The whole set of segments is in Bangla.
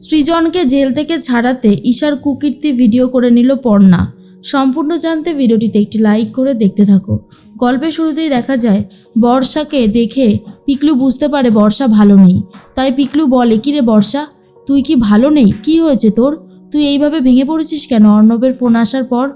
সৃজনকে জেল থেকে ছাড়াতে ঈশার কুকীর্তি ভিডিও করে নিল পর্ণা। সম্পূর্ণ জানতে ভিডিওটিতে একটি লাইক করে দেখতে থাকো। গল্পের শুরুতেই দেখা যায়, বর্ষাকে দেখে পিকলু বুঝতে পারে বর্ষা ভালো নেই। তাই পিকলু বলে কি রে বর্ষা, তুই কি ভালো নেই? কি হয়েছে তোর? তুই এইভাবে ভেঙে পড়েছিস কেন? অর্ণবের ফোন আসার পর?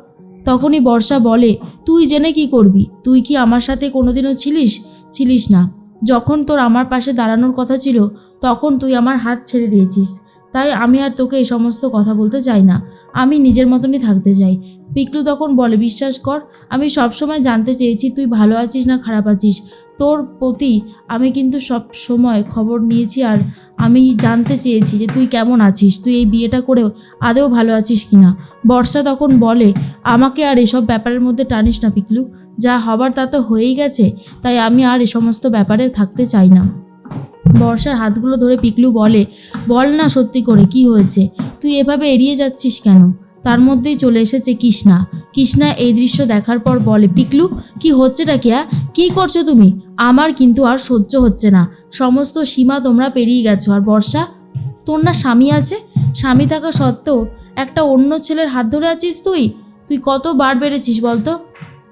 তখনই বর্ষা বলে, তুই জেনে কি করবি? তুই কি আমার সাথে কোনোদিনও ছিলিস? ছিলিস না। যখন তোর আমার পাশে দাঁড়ানোর কথা ছিল, তখন তুই আমার হাত ছেড়ে দিয়েছিস। তাই আমি আর তোকে এই সমস্ত কথা বলতে চাই না। আমি নিজের মতনই থাকতে চাই। পিকলু তখন বলে, বিশ্বাস কর, আমি সবসময় জানতে চেয়েছি তুই ভালো আছিস না খারাপ আছিস। তোর প্রতি আমি কিন্তু সব সময় খবর নিয়েছি আর আমি জানতে চেয়েছি যে তুই কেমন আছিস। তুই এই বিয়েটা করেও আদেও ভালো আছিস কি না? বর্ষা তখন বলে, আমাকে আর এসব ব্যাপারের মধ্যে টানিস না পিকলু। যা হবার তা তো হয়েই গেছে, তাই আমি আর এ সমস্ত ব্যাপারে থাকতে চাই না। বর্ষার হাতগুলো ধরে পিকলু বলে, বল না সত্যি করে, কি হয়েছে? তুই এভাবে এড়িয়ে যাচ্ছিস কেন? তার মধ্যেই চলে এসেছে কৃষ্ণা। কৃষ্ণা এই দৃশ্য দেখার পর বলে, পিকলু, কি হচ্ছেটা কে কি করছ তুমি? আমার কিন্তু আর সহ্য হচ্ছে না। সমস্ত সীমা তোমরা পেরিয়ে গেছো। আর বর্ষা, তোর না স্বামী আছে? স্বামী থাকা সত্ত্বেও একটা অন্য ছেলের হাত ধরে আছিস তুই? তুই কতবার বেড়েছিস বলতো?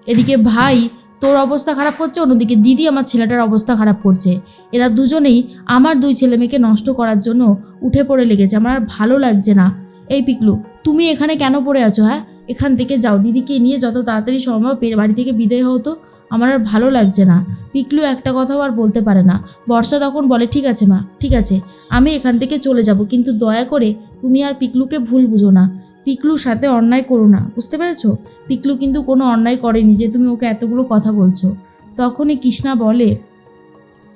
এদিকে ভাই তোর অবস্থা খারাপ করছে, অন্যদিকে দিদি আমার ছেলেটার অবস্থা খারাপ করছে। এরা দুজনেই আমার দুই ছেলে মেয়েকে নষ্ট করার জন্য উঠে পড়ে লেগেছে, আমার আর ভালো লাগছে না। এই পিকলু, তুমি এখানে কেন পড়ে আছো হ্যাঁ? এখান থেকে যাও, দিদিকে নিয়ে যত তাড়াতাড়ি সম্ভব বাড়ি থেকে বিদায় হতো আমার আর ভালো লাগছে না। পিকলু একটা কথাও আর বলতে পারে না। বর্ষা তখন বলে, ঠিক আছে মা, ঠিক আছে, আমি এখান থেকে চলে যাব, কিন্তু দয়া করে তুমি আর পিকলুকে ভুল বুঝো না। পিকলুর সাথে অন্যায় করো না, বুঝতে পেরেছ? পিকলু কিন্তু কোনো অন্যায় করেনি যে তুমি ওকে এতগুলো কথা বলছো। তখনই কৃষ্ণা বলে,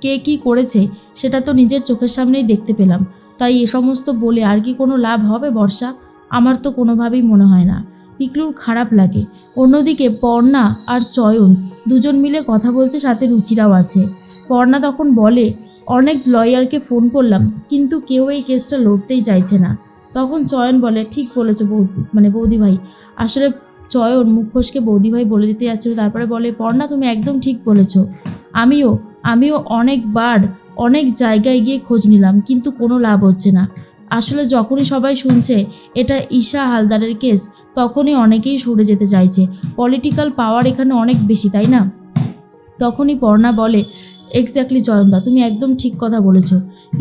কে কি করেছে সেটা তো নিজের চোখের সামনেই দেখতে পেলাম। তাই এ সমস্ত বলে আর কি কোনো লাভ হবে বর্ষা? আমার তো কোনোভাবেই মনে হয় না। পিকলুর খারাপ লাগে। অন্যদিকে পর্ণা আর চয়ন দুজন মিলে কথা বলছে, সাথে রুচিরাও আছে। পর্ণা তখন বলে, অনেক লয়ারকে ফোন করলাম, কিন্তু কেউ এই কেসটা লড়তেই চাইছে না। তখন চয়ন বলে, ঠিক বলেছ বৌদি মানে বৌদি ভাই আসলে চয়ন মুখ ফসকে বৌদি ভাই বলে দিতে যাচ্ছিল, তারপরে বলে, পর্ণা, তুমি একদম ঠিক বলেছ। আমিও আমিও অনেকবার অনেক জায়গায় গিয়ে খোঁজ নিলাম, কিন্তু কোনো লাভ হচ্ছে না। আসলে যখনই সবাই শুনছে এটা ঈশা হালদারের কেস, তখনই অনেকেই সরে যেতে চাইছে। পলিটিক্যাল পাওয়ার এখানে অনেক বেশি, তাই না? তখনই পর্ণা বলে এক্স্যাক্টলি জয়ন্দা তুমি একদম ঠিক কথা বলেছ।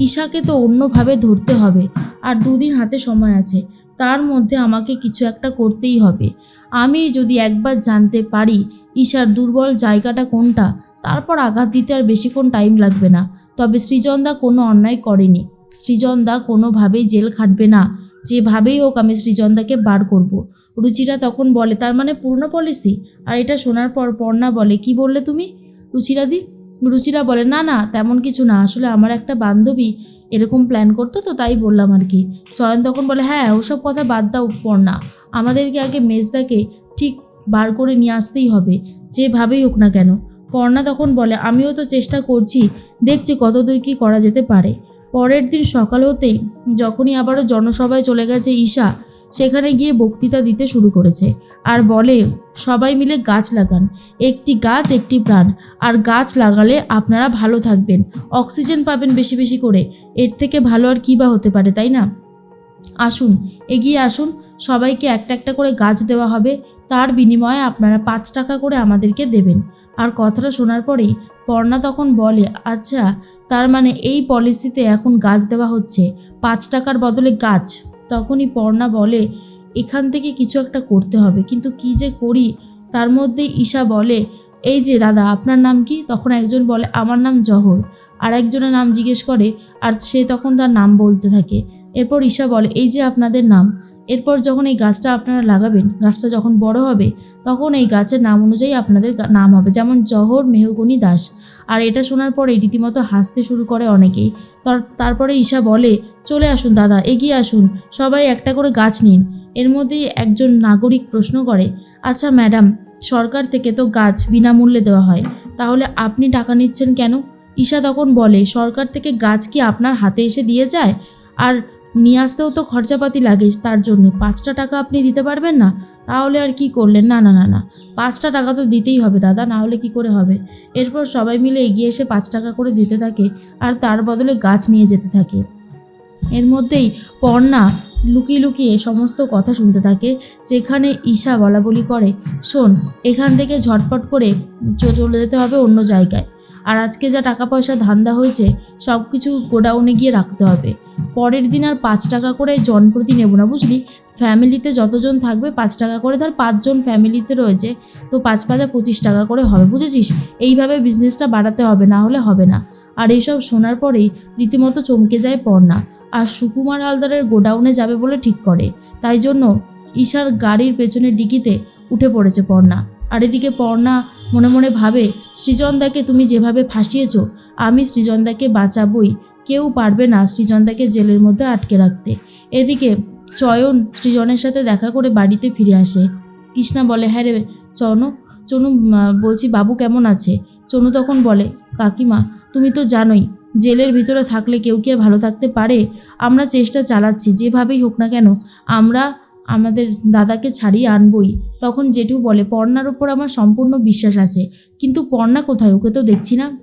ঈশাকে তো অন্যভাবে ধরতে হবে, আর দুদিন হাতে সময় আছে, তার মধ্যে আমাকে কিছু একটা করতেই হবে। আমি যদি একবার জানতে পারি ঈশার দুর্বল জায়গাটা কোনটা, তারপর আঘাত দিতে আর বেশিক্ষণ টাইম লাগবে না। তবে সৃজনদা কোনো অন্যায় করেনি। সৃজনদা কোনোভাবেই জেল খাটবে না। যেভাবেই হোক আমি সৃজনদাকে বার করব। রুচিরা তখন বলে, তার মানে পুরনো পলিসি আর এটা শোনার পর পর্ণা বলে, কি বললে তুমি? রুচিরা দি রুচিরা বলে, না না, তেমন কিছু না। আসলে আমার একটা বান্ধবী এরকম প্ল্যান করতো তো, তাই বললাম আর কি। চয়ন তখন বলে হ্যাঁ ওসব কথা বাদ দাও পর্ণা আমাদেরকে আগে মেজদাকে ঠিক বার করে নিয়ে আসতেই হবে যেভাবেই হোক না কেন। পর্ণা তখন বলে, আমিও তো চেষ্টা করছি, দেখছি কতদূর কী করা যেতে পারে। পরের দিন সকাল হতেই যখনই আবারও জনসভায় চলে গেছে ঈশা সেখানে গিয়ে বক্তৃতা দিতে শুরু করেছে আর বলে, সবাই মিলে গাছ লাগান। একটি গাছ, একটি প্রাণ। আর গাছ লাগালে আপনারা ভালো থাকবেন। অক্সিজেন পাবেন বেশি বেশি করে। এর থেকে ভালো আর কী বা হতে পারে, তাই না? আসুন, এগিয়ে আসুন। সবাইকে একটা একটা করে গাছ দেওয়া হবে। তার বিনিময়ে আপনারা পাঁচ টাকা করে আমাদেরকে দেবেন। আর কথাটা শোনার পরেই পর্ণা তখন বলে আচ্ছা তার মানে এই পলিসিতে এখন গাছ দেওয়া হচ্ছে। পাঁচ টাকার বদলে গাছ। তখনই পর্ণা বলে, এখান থেকে কিছু একটা করতে হবে, কিন্তু কি যে করি? তার মধ্যেই ঈশা বলে, এই যে দাদা, আপনার নাম কি? তখন একজন বলে, আমার নাম জহর। আর একজনের নাম জিজ্ঞেস করে, আর সে তখন তার নাম বলতে থাকে। এরপর ঈশা বলে, এই যে আপনাদের নাম। এরপর যখন এই গাছটা আপনারা লাগাবেন, গাছটা যখন বড় হবে, তখন এই গাছের নাম অনুযায়ী আপনাদের নাম হবে। যেমন জহর মেহগনি দাস। আর এটা শোনার পরে রীতিমতো হাসতে শুরু করে অনেকেই। তারপরে ঈশা বলে, চলে আসুন দাদা, এগিয়ে আসুন, সবাই একটা করে গাছ নিন। এর মধ্যেই একজন নাগরিক প্রশ্ন করে আচ্ছা ম্যাডাম, সরকার থেকে তো গাছ বিনামূল্যে দেওয়া হয়, তাহলে আপনি টাকা নিচ্ছেন কেন? ঈশা তখন বলে, সরকার থেকে গাছ কি আপনার হাতে এসে দিয়ে যায়? আর নিয়ে আসতেও তো খরচাপাতি লাগে, তার জন্য পাঁচটা টাকা আপনি দিতে পারবেন না? তাহলে আর কি করলেন? না না না না। পাঁচটা টাকা তো দিতেই হবে দাদা, না হলে কি করে হবে? এরপর সবাই মিলে এগিয়ে এসে পাঁচ টাকা করে দিতে থাকে আর তার বদলে গাছ নিয়ে যেতে থাকে। এর মধ্যেই পর্ণা লুকিয়ে লুকিয়ে সমস্ত কথা শুনতে থাকে, যেখানে ঈশা বলা বলি করে, শোন, এখান থেকে ঝটপট করে চলে যেতে হবে অন্য জায়গায়। আর আজকে যা টাকা পয়সা ধান্দা হয়েছে সব কিছু গোডাউনে গিয়ে রাখতে হবে। পরের দিন আর পাঁচ টাকা করে জনপ্রতি নেব না, বুঝলি? ফ্যামিলিতে যতজন থাকবে, পাঁচ টাকা করে ধর পাঁচজন ফ্যামিলিতে রয়েছে, তো পাঁচ পাঁচা পঁচিশ টাকা করে হবে, বুঝেছিস? এইভাবে বিজনেসটা বাড়াতে হবে, না হলে হবে না। আর এইসব শোনার পরেই রীতিমতো চমকে যায় পর্ণা। আর সুকুমার হালদারের গোডাউনে যাবে বলে ঠিক করে। তাই জন্য ঈশার গাড়ির পেছনের ডিকিতে উঠে পড়েছে পর্ণা। আর এদিকে পর্ণা মনে মনে ভাবে, সৃজনদাকে তুমি যেভাবে ফাঁসিয়েছ, আমি সৃজনদাকে বাঁচাবই। কেউ পারবে না সৃজনদাকে জেলের মধ্যে আটকে রাখতে। এদিকে চয়ন সৃজনের সাথে দেখা করে বাড়িতে ফিরে আসে। কৃষ্ণা বলে হ্যাঁ রে চনু চনু বলছি বাবু কেমন আছে? চনু তখন বলে, কাকিমা, তুমি তো জানোই, জেলের ভিতরে থাকলে কেউ কি আর ভালো থাকতে পারে? আমরা চেষ্টা চালাচ্ছি, যেভাবেই হোক না কেন, আমরা আমাদের দাদাকে ছাড়িয়ে আনবই। তখন জেঠু বলে, পর্ণার ওপর আমার সম্পূর্ণ বিশ্বাস আছে, কিন্তু পর্ণা কোথায়? ওকে তো দেখছি না।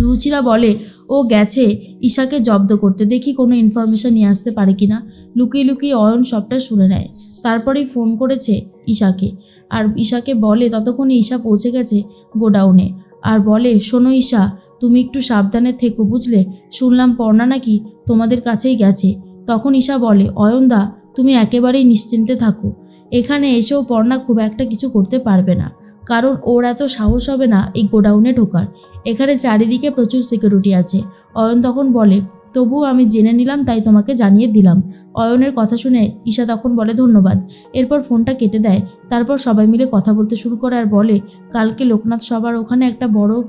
রুচিরা বলে, ও গেছে, ঈশাকে জব্দ করতে। দেখি কোনো ইনফরমেশন নিয়ে আসতে পারে কি না লুকিয়ে লুকিয়ে অয়ন সবটা শুনে নেয়। তারপরেই ফোন করেছে ঈশাকে। আর ঈশাকে বলে, ততক্ষণে ঈশা পৌঁছে গেছে গোডাউনে। আর বলে, শোনো ঈশা, তুমি একটু সাবধানে থেকো বুঝলে? শুনলাম পর্ণা নাকি তোমাদের কাছেই গেছে। তখন ঈশা বলে, অয়নদা তুমি একেবারেই নিশ্চিন্তে থাকো। এখানে এসেও পর্ণা খুব একটা কিছু করতে পারবে না। কারণ ওর এত সাহস হবে না এই গোডাউনে ঢোকার। এখানে চারিদিকে প্রচুর সিকিউরিটি আছে। অয়ন তখন বলে তবুও আমি জেনে নিলাম, তাই তোমাকে জানিয়ে দিলাম। অয়নের কথা শুনে ঈশা তখন বলে, ধন্যবাদ। এরপর ফোনটা কেটে দেয়। তারপর সবাই মিলে কথা বলতে শুরু করে আর বলে, কালকে লোকনাথ সবার ওখানে একটা বড়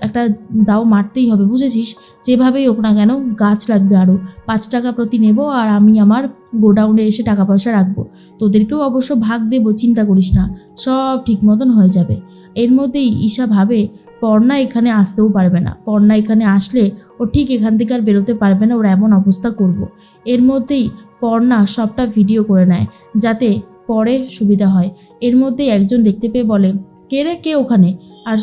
একটা দাও মারতেই হবে, বুঝেছিস? যেভাবেই হোক না কেন, গাছ লাগবে আরও পাঁচ টাকা প্রতি নেব আর আমি আমার গোডাউনে এসে টাকা পয়সা রাখব। তোদেরকেও অবশ্য ভাগ দেবো, চিন্তা করিস না। সব ঠিক মতন হয়ে যাবে। এর মধ্যেই ঈশা ভাবে পর্ণা এখানে আসতেও পারবে না। পর্ণা এখানে আসলে ও ঠিক এখান থেকে আর বেরোতে পারবে না, ওর এমন অবস্থা করব। এর মধ্যেই পর্ণা সবটা ভিডিও করে নেয়, যাতে পরে সুবিধা হয়। এর মধ্যেই একজন দেখতে পেয়ে বলে, কে রে, কে ওখানে? আর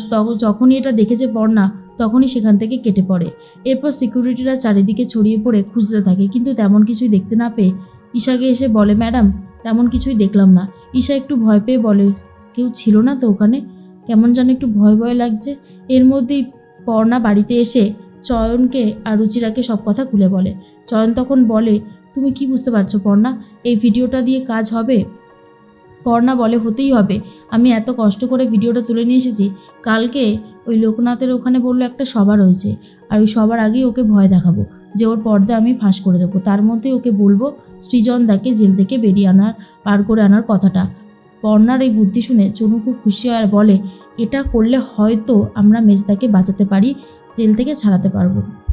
যখনই এটা দেখেছে পর্ণা, তখনই সেখান থেকে কেটে পড়ে। এরপর সিকিউরিটিরা চারিদিকে ছড়িয়ে পড়ে, খুঁজতে থাকে। কিন্তু তেমন কিছুই দেখতে না পেয়ে ঈশাকে এসে বলে, ম্যাডাম, তেমন কিছুই দেখলাম না। ঈশা একটু ভয় পেয়ে বলে, কেউ ছিল না তো ওখানে? কেমন যেন একটু ভয় ভয় লাগছে। এর মধ্যেই পর্ণা বাড়িতে এসে চয়নকে আর রুচিরাকে সব কথা খুলে বলে। চয়ন তখন বলে, তুমি কি বুঝতে পারছ পর্ণা, এই ভিডিওটা দিয়ে কাজ হবে? পর্ণা বলে, হতেই হবে। আমি এত কষ্ট করে ভিডিওটা তুলে নিয়ে এসেছি, কালকে ওই লোকনাথের ওখানে বলল একটা সভা রয়েছে, আর ওই সবার আগেই ওকে ভয় দেখাবো, যে ওর পর্দা আমি ফাঁস করে দেবো। তার মধ্যে ওকে বলব সৃজনদাকে জেল থেকে বেরিয়ে আনার, পার করে আনার কথাটা। পর্ণার এই বুদ্ধি শুনে চনু খুব খুশি হয় আর বলে, এটা করলে হয়তো আমরা মেজদাকে বাঁচাতে পারি, জেল থেকে ছাড়াতে পারব।